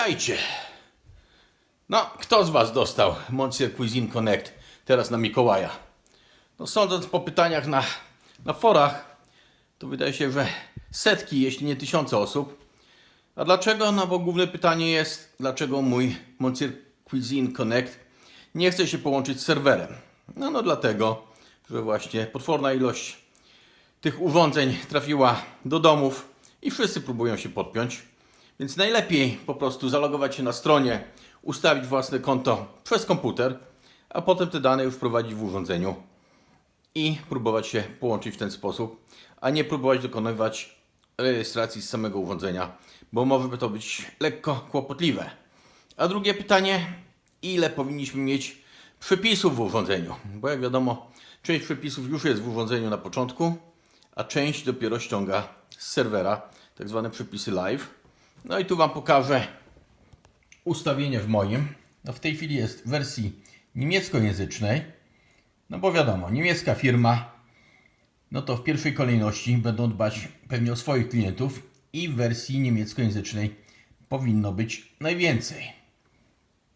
Witajcie. No, kto z Was dostał Monsieur Cuisine Connect teraz na Mikołaja? No, sądząc po pytaniach na, na forach, to wydaje się, że setki, jeśli nie tysiące osób. A dlaczego? No bo główne pytanie jest, dlaczego mój Monsieur Cuisine Connect nie chce się połączyć z serwerem? No, no dlatego, że właśnie potworna ilość tych urządzeń trafiła do domów i wszyscy próbują się podpiąć. Więc najlepiej po prostu zalogować się na stronie, ustawić własne konto przez komputer, a potem te dane już wprowadzić w urządzeniu i próbować się połączyć w ten sposób, a nie próbować dokonywać rejestracji z samego urządzenia, bo może to być lekko kłopotliwe. A drugie pytanie, ile powinniśmy mieć przepisów w urządzeniu? Bo jak wiadomo, część przepisów już jest w urządzeniu na początku, a część dopiero ściąga z serwera, tak zwane przepisy live. No i tu Wam pokażę ustawienie w moim. No w tej chwili jest w wersji niemieckojęzycznej, no bo wiadomo, niemiecka firma, no to w pierwszej kolejności będą dbać pewnie o swoich klientów i w wersji niemieckojęzycznej powinno być najwięcej.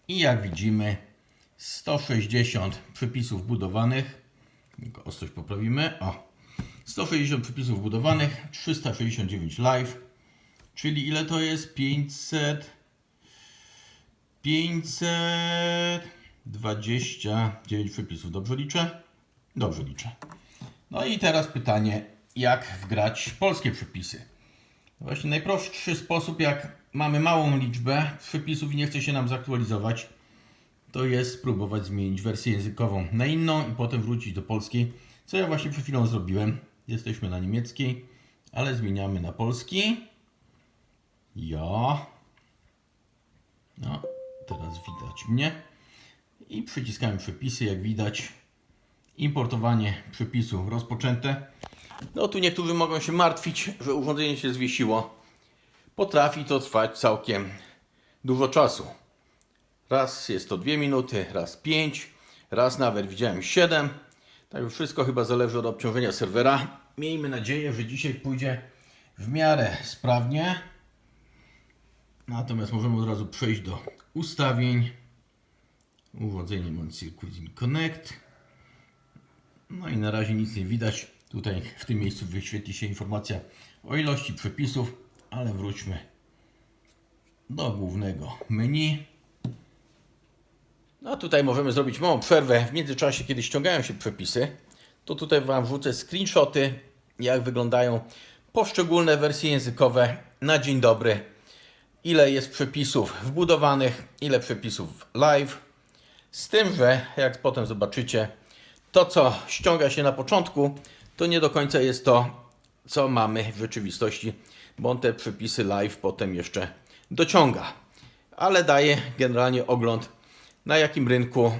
I jak widzimy, 160 przepisów budowanych. Ostrość poprawimy. O, 160 przepisów budowanych, 369 live, czyli ile to jest? 500. 529 przepisów. Dobrze liczę? Dobrze liczę. No i teraz pytanie, jak wgrać polskie przepisy? Właśnie najprostszy sposób, jak mamy małą liczbę przepisów i nie chce się nam zaktualizować, to jest spróbować zmienić wersję językową na inną i potem wrócić do polskiej, co ja właśnie przed chwilą zrobiłem. Jesteśmy na niemieckiej, ale zmieniamy na polski. Ja. No, teraz widać mnie. I przyciskamy przepisy, jak widać. Importowanie przepisu rozpoczęte. No tu niektórzy mogą się martwić, że urządzenie się zwiesiło. Potrafi to trwać całkiem dużo czasu. Raz jest to 2 minuty, raz 5, raz nawet widziałem 7. Tak już wszystko chyba zależy od obciążenia serwera. Miejmy nadzieję, że dzisiaj pójdzie w miarę sprawnie. Natomiast możemy od razu przejść do ustawień. Urządzenie Monsieur Cuisine Connect. No i na razie nic nie widać. Tutaj w tym miejscu wyświetli się informacja o ilości przepisów, ale wróćmy do głównego menu. No tutaj możemy zrobić małą przerwę w międzyczasie, kiedy ściągają się przepisy. To tutaj Wam wrzucę screenshoty, jak wyglądają poszczególne wersje językowe na dzień dobry. Ile jest przepisów wbudowanych, ile przepisów live. Z tym, że jak potem zobaczycie, to co ściąga się na początku, to nie do końca jest to, co mamy w rzeczywistości, bo on te przepisy live potem jeszcze dociąga. Ale daje generalnie ogląd na jakim rynku,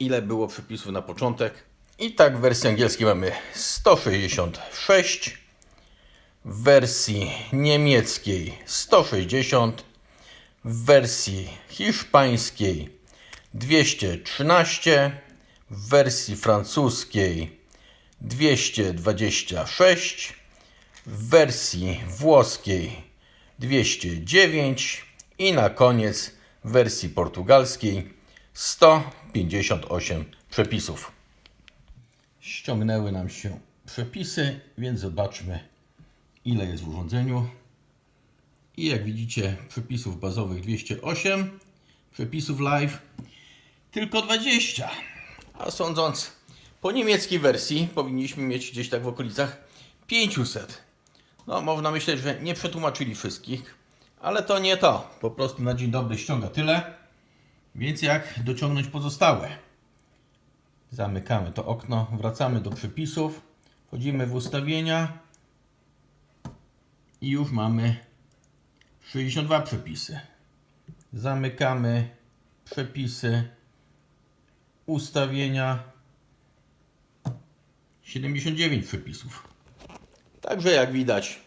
ile było przepisów na początek. I tak w wersji angielskiej mamy 166, w wersji niemieckiej 160, w wersji hiszpańskiej 213, w wersji francuskiej 226, w wersji włoskiej 209 i na koniec w wersji portugalskiej 158 przepisów. Ściągnęły nam się przepisy, więc zobaczmy ile jest w urządzeniu. I jak widzicie przepisów bazowych 208, przepisów live tylko 20. A sądząc po niemieckiej wersji powinniśmy mieć gdzieś tak w okolicach 500. No można myśleć, że nie przetłumaczyli wszystkich, ale to nie to. Po prostu na dzień dobry ściąga tyle. Więc jak dociągnąć pozostałe? Zamykamy to okno, wracamy do przepisów, wchodzimy w ustawienia i już mamy 62 przepisy. Zamykamy przepisy, ustawienia 79 przepisów. Także jak widać,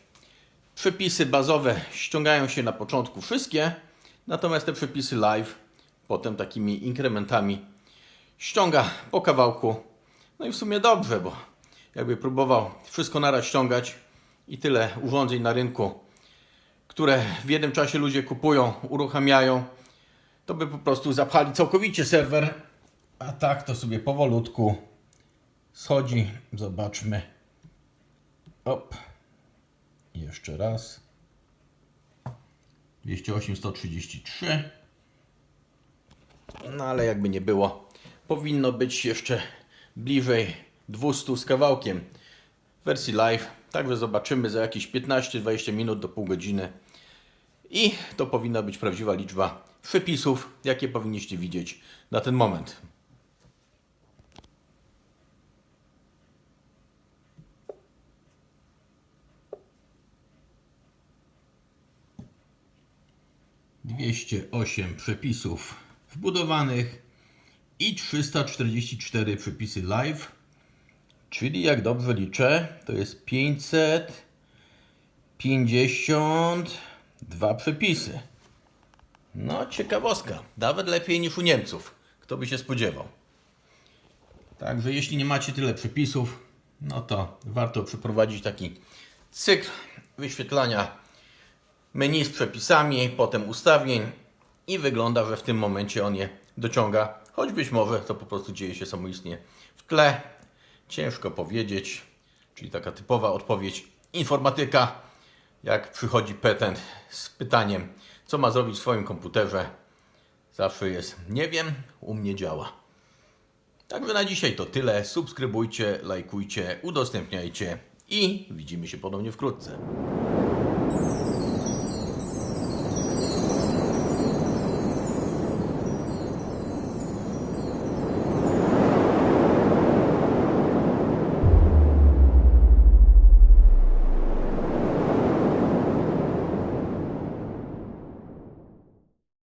przepisy bazowe ściągają się na początku wszystkie, natomiast te przepisy live potem takimi inkrementami ściąga po kawałku. No i w sumie dobrze, bo jakby próbował wszystko naraz ściągać i tyle urządzeń na rynku, które w jednym czasie ludzie kupują, uruchamiają, to by po prostu zapchali całkowicie serwer. A tak to sobie powolutku schodzi. Zobaczmy. Op. Jeszcze raz. 208, 133. No ale jakby nie było, powinno być jeszcze bliżej 200 z kawałkiem wersji live. Także zobaczymy za jakieś 15-20 minut do pół godziny. I to powinna być prawdziwa liczba przepisów, jakie powinniście widzieć na ten moment. Dwieście osiem przepisów wbudowanych i 344 przepisy live, czyli jak dobrze liczę, to jest 552 przepisy. No, ciekawostka. Nawet lepiej niż u Niemców. Kto by się spodziewał. Także jeśli nie macie tyle przepisów, no to warto przeprowadzić taki cykl wyświetlania menu z przepisami, potem ustawień i wygląda, że w tym momencie on je dociąga. Choć być może to po prostu dzieje się samoistnie w tle. Ciężko powiedzieć, czyli taka typowa odpowiedź informatyka. Jak przychodzi petent z pytaniem, co ma zrobić w swoim komputerze, zawsze jest nie wiem, u mnie działa. Także na dzisiaj to tyle. Subskrybujcie, lajkujcie, udostępniajcie i widzimy się ponownie wkrótce.